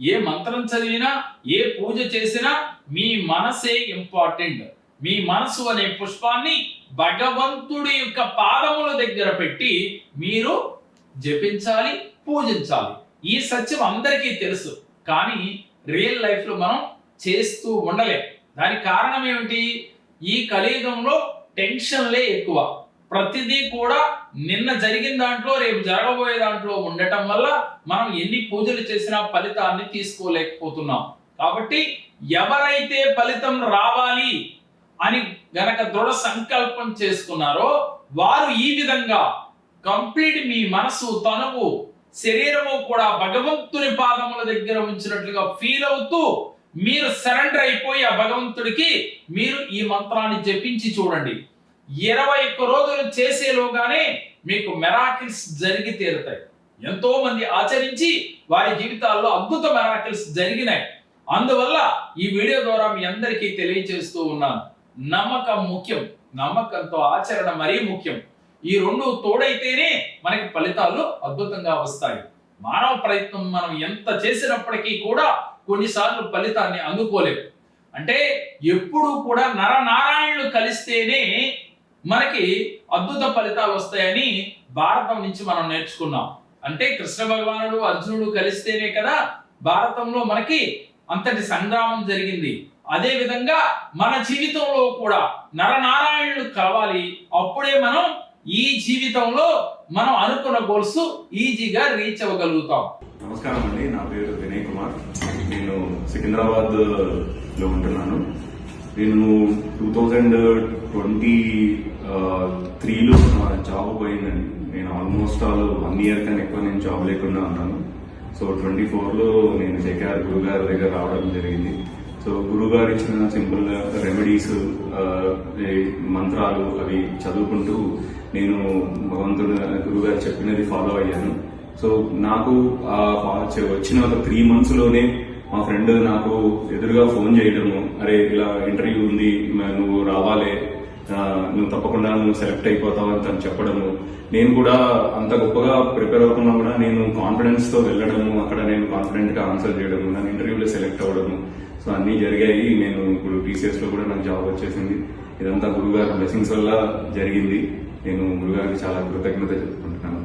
ఏ మంత్రం చదివినా ఏ పూజ చేసినా మీ మనసే ఇంపార్టెంట్ మీ మనసు అనే పుష్పాన్ని భగవంతుడి యొక్క పాదముల దగ్గర పెట్టి మీరు జపించాలి పూజించాలి. ఈ సత్యం అందరికీ తెలుసు. కానీ రియల్ లైఫ్లో మనం చేస్తూ ఉండలేం. దానికి కారణం ఏమిటి? ఈ కలియుగంలో టెన్షన్లే ఎక్కువ. ప్రతిదీ కూడా నిన్న జరిగిన దాంట్లో రేపు జరగబోయే దాంట్లో ఉండటం వల్ల మనం ఎన్ని పూజలు చేసినా ఫలితాన్ని తీసుకోలేకపోతున్నాం. కాబట్టి ఎవరైతే ఫలితం రావాలి అని గనక దృఢ సంకల్పం చేసుకున్నారో వారు ఈ విధంగా కంప్లీట్ మీ మనసు తనువు శరీరము కూడా భగవంతుని పాదముల దగ్గర ఉంచినట్లుగా ఫీల్ అవుతూ మీరు సరెండర్ అయిపోయి ఆ భగవంతుడికి మీరు ఈ మంత్రాన్ని జపించి చూడండి. ఇరవై ఒక్క రోజులు చేసేలోగానే మీకు మెరాకిల్స్ జరిగి తీరుతాయి. ఎంతో మంది ఆచరించి వారి జీవితాల్లో అద్భుత మెరాకిల్స్ జరిగినాయి. అందువల్ల ఈ వీడియో ద్వారా మీ అందరికీ తెలియజేస్తూ ఉన్నాను. నమ్మకం ముఖ్యం. నమ్మకంతో ఆచరణ మరీ ముఖ్యం. ఈ రెండు తోడైతేనే మనకి ఫలితాలు అద్భుతంగా వస్తాయి. మానవ ప్రయత్నం మనం ఎంత చేసినప్పటికీ కూడా కొన్నిసార్లు ఫలితాన్ని అందుకోలేము అంటే ఎప్పుడు కూడా నరనారాయణులు కలిస్తేనే మనకి అద్భుత ఫలితాలు వస్తాయని భారతం నుంచి మనం నేర్చుకున్నాం. అంటే కృష్ణ భగవానుడు అర్జునుడు కలిస్తేనే కదా భారతంలో మనకి అంతటి సంగ్రామం జరిగింది. అదే విధంగా మన జీవితంలో కూడా నరనారాయణుడు కలవాలి అప్పుడే మనం ఈ జీవితంలో మనం అనుకున్న గోల్స్ ఈజీగా రీచ్ అవ్వగలుగుతాం. నమస్కారం అండి. నా పేరు వినయ్ కుమార్. నేను సికింద్రాబాద్లో ఉంటున్నాను. నేను టూ థౌజండ్ ట్వంటీ త్రీలో నా జాబ్ పోయిందండి. నేను ఆల్మోస్ట్ ఆల్ వన్ ఇయర్ కన్నా ఎక్కువ నేను జాబ్ లేకుండా ఉన్నాను. సో ట్వంటీ ఫోర్లో నేను జేకేఆర్ గురువు గారి దగ్గర రావడం జరిగింది. సో గురువు గారు ఇచ్చిన సింపుల్ రెమెడీస్ మంత్రాలు అవి చదువుకుంటూ నేను భగవంతుడు గురువు గారు చెప్పినది ఫాలో అయ్యాను. సో నాకు ఆ వచ్చిన ఒక త్రీ మంత్స్లోనే మా ఫ్రెండ్ నాకు ఎదురుగా ఫోన్ చేయడము అరే ఇలా ఇంటర్వ్యూ ఉంది నువ్వు రావాలి. నువ్వు తప్పకుండా నువ్వు సెలెక్ట్ అయిపోతావు అని తను చెప్పడము. నేను కూడా అంత గొప్పగా ప్రిపేర్ అవ్వకుండా కూడా నేను కాన్ఫిడెన్స్తో వెళ్ళడము అక్కడ నేను కాన్ఫిడెంట్గా ఆన్సర్ చేయడము నన్ను ఇంటర్వ్యూలో సెలెక్ట్ అవ్వడము. సో అన్ని జరిగాయి. నేను ఇప్పుడు టీసీఎస్లో కూడా నాకు జాబ్ వచ్చేసింది. ఇదంతా గురుగారి బ్లెస్సింగ్స్ వల్ల జరిగింది. నేను గురుగారికి చాలా కృతజ్ఞత చెప్పుకుంటున్నాను.